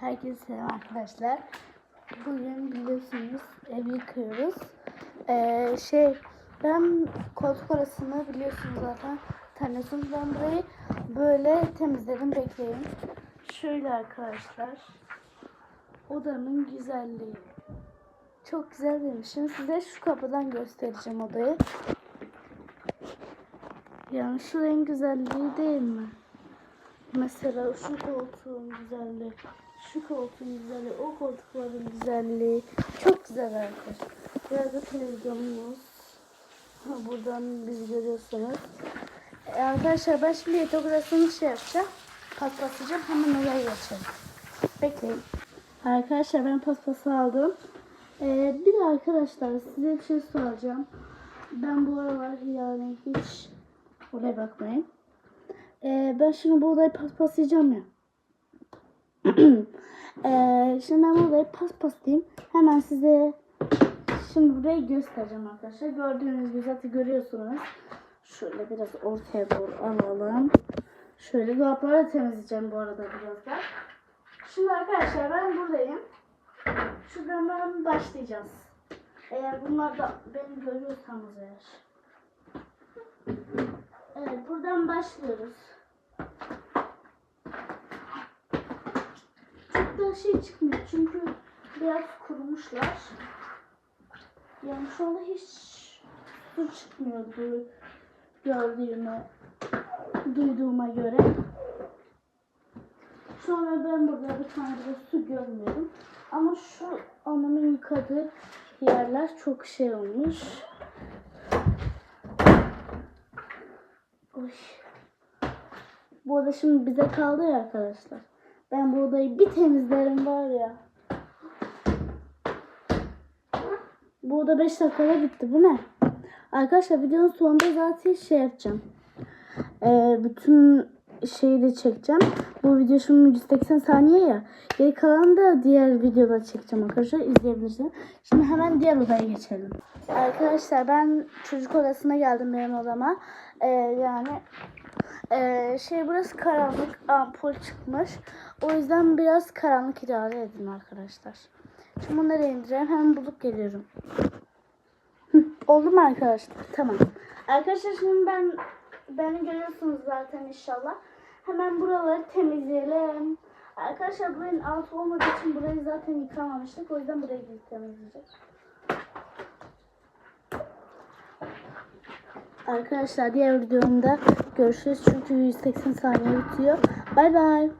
Herkese selam arkadaşlar. Bugün biliyorsunuz ev yıkıyoruz. Ee, şey ben koltuk arasını biliyorsunuz zaten tanıyorsunuz. Ben burayı böyle temizledim bekleyin. Şöyle arkadaşlar. Odanın güzelliği. Çok güzel demişim. Size şu kapıdan göstereceğim odayı. Yani şu en güzelliği değil mi? Mesela şu koltuğun güzelliği, şu koltuğun güzelliği, o koltukların güzelliği. Çok güzel arkadaşlar. Biraz da televizyonumuz. Buradan bizi görüyorsunuz. E, arkadaşlar ben şimdi odasını şey yapacağım. Paspaslayacağım. Hemen oraya geçelim. Bekleyin. Arkadaşlar ben paspası aldım. Ee, bir arkadaşlar size bir şey soracağım. Ben bu aralar yani hiç oraya bakmayın. Ee, ben şimdi bu odayı paspaslayacağım ya. ee, şimdi ben bu odayı paspaslayayım. Hemen size şimdi burayı göstereceğim arkadaşlar. Gördüğünüz gibi zaten görüyorsunuz. Şöyle biraz ortaya doğru alalım. Şöyle dolapları temizleyeceğim bu arada birazdan. Şimdi arkadaşlar ben buradayım. Şuradan ben başlayacağız. Eğer bunlar da beni görüyorsanız eğer. Evet buradan başlıyoruz. Da şey çıkmıyor çünkü biraz kurumuşlar. Yani şu anda hiç su çıkmıyordu gördüğüme, duyduğuma göre. Sonra ben burada bir tane de su görmüyorum. Ama şu anamın yıkadığı yerler çok şey olmuş. Oy. Bu oda şimdi bize kaldı ya arkadaşlar. Ben bu odayı bir temizlerim var ya. Bu oda 5 dakikada bitti. Bu ne? Arkadaşlar videonun sonunda zaten şey yapacağım. Ee, bütün şeyi de çekeceğim. Bu video şimdi 180 saniye ya. Geri kalanı da diğer videoda çekeceğim arkadaşlar. izleyebilirsiniz. Şimdi hemen diğer odaya geçelim. Arkadaşlar ben çocuk odasına geldim benim odama. Ee, yani ee, şey burası karanlık ampul çıkmış. O yüzden biraz karanlık idare edin arkadaşlar. Şimdi bunları indireceğim. Hemen bulup geliyorum. Oldu mu arkadaşlar? Tamam. Arkadaşlar şimdi ben beni görüyorsunuz zaten inşallah. Hemen buraları temizleyelim. Arkadaşlar buranın altı olmadığı için burayı zaten yıkamamıştık. O yüzden burayı temizleyeceğiz. Arkadaşlar diğer videomda görüşürüz. Çünkü 180 saniye bitiyor. Bay bay.